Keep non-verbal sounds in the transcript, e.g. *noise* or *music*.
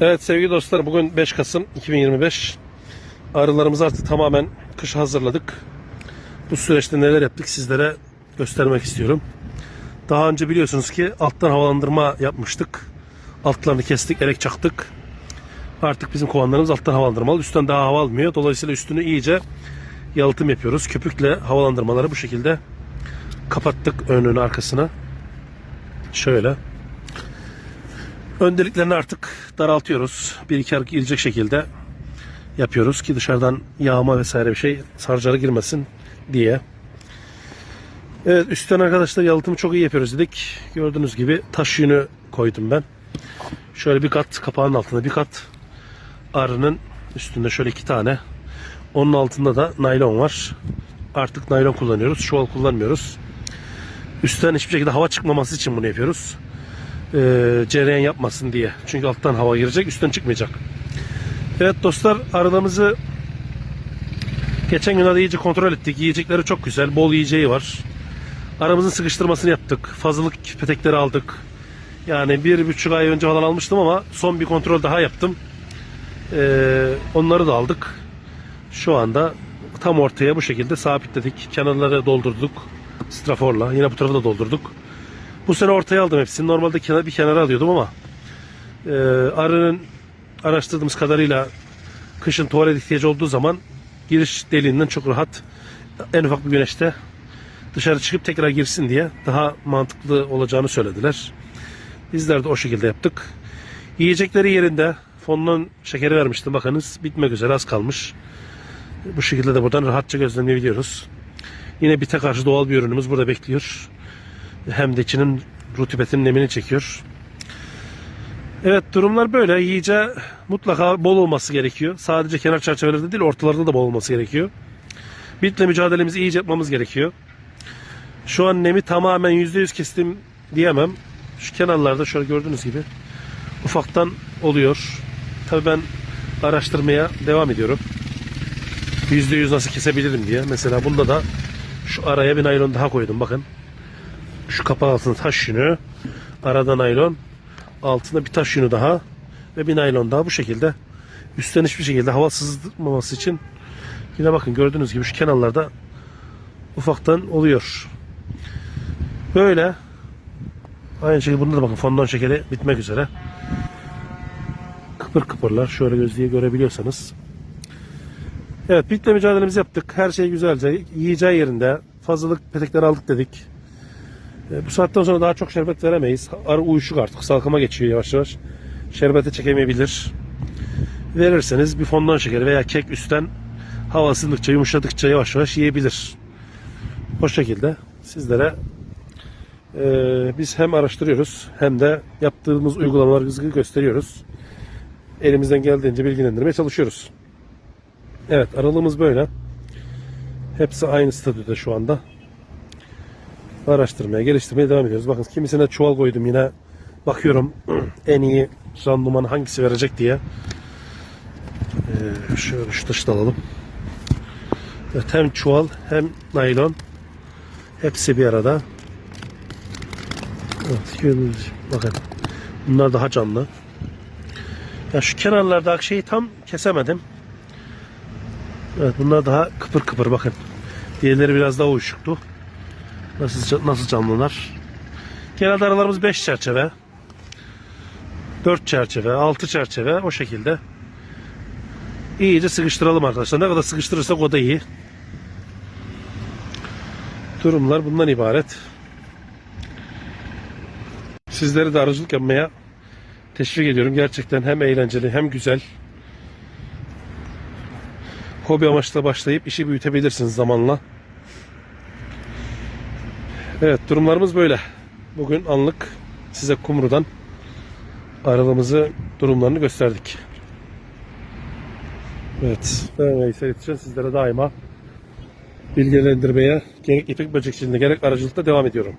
Evet sevgili dostlar bugün 5 Kasım 2025. Arılarımızı artık tamamen kışa hazırladık. Bu süreçte neler yaptık sizlere göstermek istiyorum. Daha önce biliyorsunuz ki alttan havalandırma yapmıştık. Altlarını kestik, elek çaktık. Artık bizim kovanlarımız alttan havalandırmalı. Üstten daha hava almıyor. Dolayısıyla üstünü iyice yalıtım yapıyoruz. Köpükle havalandırmaları bu şekilde kapattık önünü arkasına. Şöyle. Ön deliklerini artık daraltıyoruz. Bir iki arık girecek şekilde yapıyoruz ki dışarıdan yağma vesaire bir şey sarcara girmesin diye. Evet üstten arkadaşlar yalıtımı çok iyi yapıyoruz dedik. Gördüğünüz gibi taş yünü koydum ben. Şöyle bir kat kapağın altında bir kat arının üstünde şöyle iki tane. Onun altında da naylon var. Artık naylon kullanıyoruz. Çuval kullanmıyoruz. Üstten hiçbir şekilde hava çıkmaması için bunu yapıyoruz e, cereyan yapmasın diye. Çünkü alttan hava girecek, üstten çıkmayacak. Evet dostlar arılarımızı geçen gün iyice kontrol ettik. Yiyecekleri çok güzel. Bol yiyeceği var. Aramızın sıkıştırmasını yaptık. Fazlalık petekleri aldık. Yani bir buçuk ay önce falan almıştım ama son bir kontrol daha yaptım. Ee, onları da aldık. Şu anda tam ortaya bu şekilde sabitledik. Kenarları doldurduk. Straforla. Yine bu tarafı da doldurduk. Bu sene ortaya aldım hepsini. Normalde kenar, bir kenara alıyordum ama e, arının araştırdığımız kadarıyla kışın tuvalet ihtiyacı olduğu zaman giriş deliğinden çok rahat en ufak bir güneşte dışarı çıkıp tekrar girsin diye daha mantıklı olacağını söylediler. Bizler de o şekilde yaptık. Yiyecekleri yerinde fondan şekeri vermiştim bakınız bitmek üzere az kalmış. Bu şekilde de buradan rahatça gözlemleyebiliyoruz. Yine bite karşı doğal bir ürünümüz burada bekliyor hem de içinin rutubetinin nemini çekiyor. Evet durumlar böyle. Yiyece mutlaka bol olması gerekiyor. Sadece kenar çerçevelerde değil ortalarda da bol olması gerekiyor. Bitle mücadelemizi iyice yapmamız gerekiyor. Şu an nemi tamamen %100 kestim diyemem. Şu kenarlarda şöyle gördüğünüz gibi ufaktan oluyor. Tabii ben araştırmaya devam ediyorum. %100 nasıl kesebilirim diye. Mesela bunda da şu araya bir naylon daha koydum bakın. Şu kapağı altında taş yünü. Arada naylon. Altında bir taş yünü daha. Ve bir naylon daha bu şekilde. Üstten hiçbir şekilde hava sızmaması için. Yine bakın gördüğünüz gibi şu kenarlarda ufaktan oluyor. Böyle. Aynı şekilde bunda da bakın fondon şekeri bitmek üzere. Kıpır kıpırlar. Şöyle gözlüğü görebiliyorsanız. Evet bitle mücadelemizi yaptık. Her şey güzelce. Yiyeceği yerinde. Fazlalık petekleri aldık dedik. E, bu saatten sonra daha çok şerbet veremeyiz. Arı uyuşuk artık. Salkıma geçiyor yavaş yavaş. Şerbete çekemeyebilir. Verirseniz bir fondan şekeri veya kek üstten hava ısındıkça, yumuşadıkça yavaş yavaş yiyebilir. O şekilde sizlere e, biz hem araştırıyoruz hem de yaptığımız uygulamaları gösteriyoruz. Elimizden geldiğince bilgilendirmeye çalışıyoruz. Evet aralığımız böyle. Hepsi aynı statüde şu anda araştırmaya, geliştirmeye devam ediyoruz. Bakın kimisine çuval koydum yine. Bakıyorum *clears throat* en iyi randıman hangisi verecek diye. Ee, şöyle şu da alalım. Evet, hem çuval hem naylon hepsi bir arada. Evet, bakın. Bunlar daha canlı. Ya şu kenarlardaki şeyi tam kesemedim. Evet bunlar daha kıpır kıpır bakın. Diğerleri biraz daha uyuşuktu. Nasıl nasıl canlılar? Genelde aralarımız 5 çerçeve. 4 çerçeve, 6 çerçeve o şekilde. İyice sıkıştıralım arkadaşlar. Ne kadar sıkıştırırsak o da iyi. Durumlar bundan ibaret. Sizleri de arıcılık yapmaya teşvik ediyorum. Gerçekten hem eğlenceli hem güzel. Hobi amaçla başlayıp işi büyütebilirsiniz zamanla. Evet durumlarımız böyle. Bugün anlık size Kumru'dan aralığımızı durumlarını gösterdik. Evet. Ben Veysel için sizlere daima bilgilendirmeye gerek ipek böcekçiliğinde gerek aracılıkta devam ediyorum.